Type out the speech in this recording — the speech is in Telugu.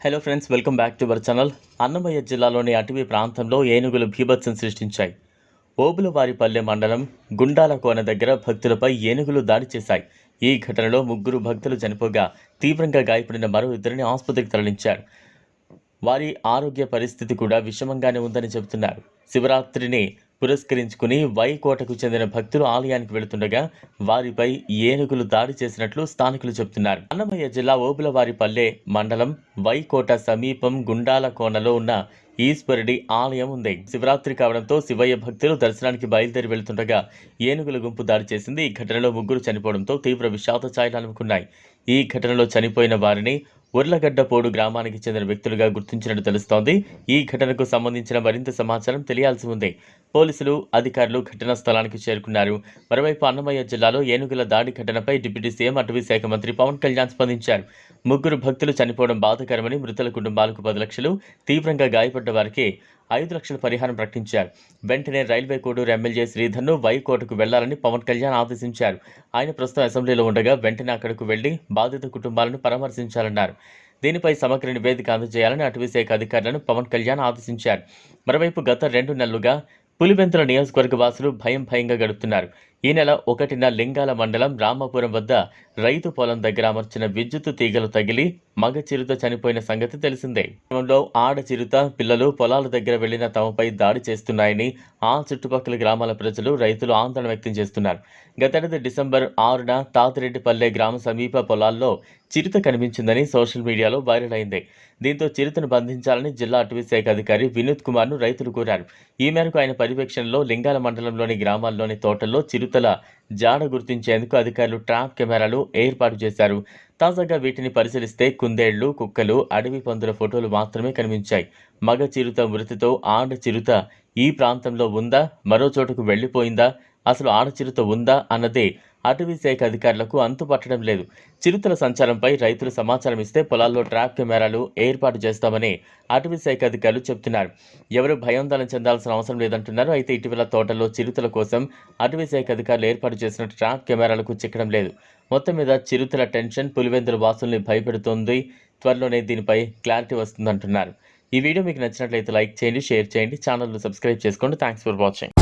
Hello friends welcome back to our channel Annamayya జిల్లాలోని అటవీ ప్రాంతంలో ఏనుగులు భీభత్సం సృష్టించాయి. ఓబులవారిపల్లె మండలం గుండాల కోన దగ్గర భక్తులపై ఏనుగులు దాడి చేశాయి. ఈ ఘటనలో ముగ్గురు భక్తులు చనిపోగా తీవ్రంగా గాయపడిన మరో ఇద్దరిని ఆసుపత్రికి తరలించారు. వారి ఆరోగ్య పరిస్థితి కూడా విషమంగానే ఉందని చెబుతున్నారు. శివరాత్రిని పురస్కరించుకుని వైకోటకు చెందిన భక్తులు ఆలయానికి వెళుతుండగా వారిపై ఏనుగులు దాడి చేసినట్లు స్థానికులు చెబుతున్నారు. అన్నమయ్య జిల్లా ఓబులవారిపల్లె మండలం వైకోట సమీపం గుండాల కోనలో ఉన్న ఈశ్వరుడి ఆలయం ఉంది. శివరాత్రి కావడంతో శివయ్య భక్తులు దర్శనానికి బయలుదేరి వెళ్తుండగా ఏనుగుల గుంపు దాడి చేసింది. ఈ ఘటనలో ముగ్గురు చనిపోవడంతో తీవ్ర విషాద ఛాయలు అనుకున్నాయి. ఈ ఘటనలో చనిపోయిన వారిని ఉర్లగడ్డపోడు గ్రామానికి చెందిన వ్యక్తులుగా గుర్తించినట్టు తెలుస్తోంది. ఈ ఘటనకు సంబంధించిన మరింత సమాచారం తెలియాల్సి ఉంది. పోలీసులు అధికారులు ఘటనా స్థలానికి చేరుకున్నారు. మరోవైపు అన్నమయ్య జిల్లాలో ఏనుగుల దాడి ఘటనపై డిప్యూటీ సీఎం అటవీ శాఖ మంత్రి పవన్ కళ్యాణ్ స్పందించారు. ముగ్గురు భక్తులు చనిపోవడం బాధకరమని మృతుల కుటుంబాలకు పది లక్షలు తీవ్రంగా గాయపడ్డ వారికి ఐదు లక్షల పరిహారం ప్రకటించారు. వెంటనే రైల్వే కోడూరు ఎమ్మెల్యే శ్రీధర్ను వైకోటకు వెళ్ళాలని పవన్ కళ్యాణ్ ఆదేశించారు. ఆయన ప్రస్తుతం అసెంబ్లీలో ఉండగా వెంటనే అక్కడకు వెళ్ళి బాధిత కుటుంబాలను పరామర్శించాలన్నారు. దీనిపై సమగ్ర నివేదిక అందజేయాలని అటవీశాఖ అధికారులను పవన్ కళ్యాణ్ ఆదేశించారు. మరోవైపు గత రెండు నెలలుగా పులివెంతుల నియోజకవర్గ వాసులు భయం భయంగా గడుపుతున్నారు. ఈ నెల ఒకటిన లింగాల మండలం రామాపురం వద్ద రైతు పొలం దగ్గర అమర్చిన విద్యుత్ తీగలు తగిలి మగ చిరుత చనిపోయిన సంగతి తెలిసిందే. క్రమంలో ఆడ చిరుత పిల్లలు పొలాల దగ్గర వెళ్ళిన తమపై దాడి చేస్తున్నాయని ఆ చుట్టుపక్కల గ్రామాల ప్రజలు రైతులు ఆందోళన వ్యక్తం చేస్తున్నారు. గతేడాది డిసెంబర్ ఆరున తాతిరెడ్డిపల్లె గ్రామ సమీప పొలాల్లో చిరుత కనిపించిందని సోషల్ మీడియాలో వైరల్ అయింది. దీంతో చిరుతను బంధించాలని జిల్లా అటవీ శాఖ అధికారి వినోద్ కుమార్ను రైతులు కోరారు. ఈ మేరకు ఆయన పర్యవేక్షణలో లింగాల మండలంలోని గ్రామాల్లోని తోటల్లో చిరుతల జాడ గుర్తించేందుకు అధికారులు ట్రాప్ కెమెరాలు ఏర్పాటు చేశారు. తాజాగా వీటిని పరిశీలిస్తే కుందేళ్ళు కుక్కలు అడవి పందుల ఫోటోలు మాత్రమే కనిపించాయి. మగ చిరుత మృతితో ఆడ చిరుత ఈ ప్రాంతంలో ఉందా? మరో చోటుకు వెళ్ళిపోయిందా? అసలు ఆడ చిరుత ఉందా అన్నదే అటవీ శాఖ అధికారులకు అంతుపట్టడం లేదు. చిరుతల సంచారంపై రైతులు సమాచారం ఇస్తే పొలాల్లో ట్రాప్ కెమెరాలు ఏర్పాటు చేస్తామని అటవీ శాఖ అధికారులు చెబుతున్నారు. ఎవరు భయాందోళన చెందాల్సిన అవసరం లేదంటున్నారు. అయితే ఇటీవల తోటల్లో చిరుతల కోసం అటవీ శాఖ అధికారులు ఏర్పాటు చేసిన ట్రాప్ కెమెరాలకు చిక్కడం లేదు. మొత్తం మీద చిరుతల టెన్షన్ పులివెందుల వాసుల్ని భయపెడుతోంది. త్వరలోనే దీనిపై క్లారిటీ వస్తుందంటున్నారు. ఈ వీడియో మీకు నచ్చినట్లయితే లైక్ చేయండి షేర్ చేయండి ఛానల్ను సబ్స్క్రైబ్ చేసుకోండి. Thanks for watching.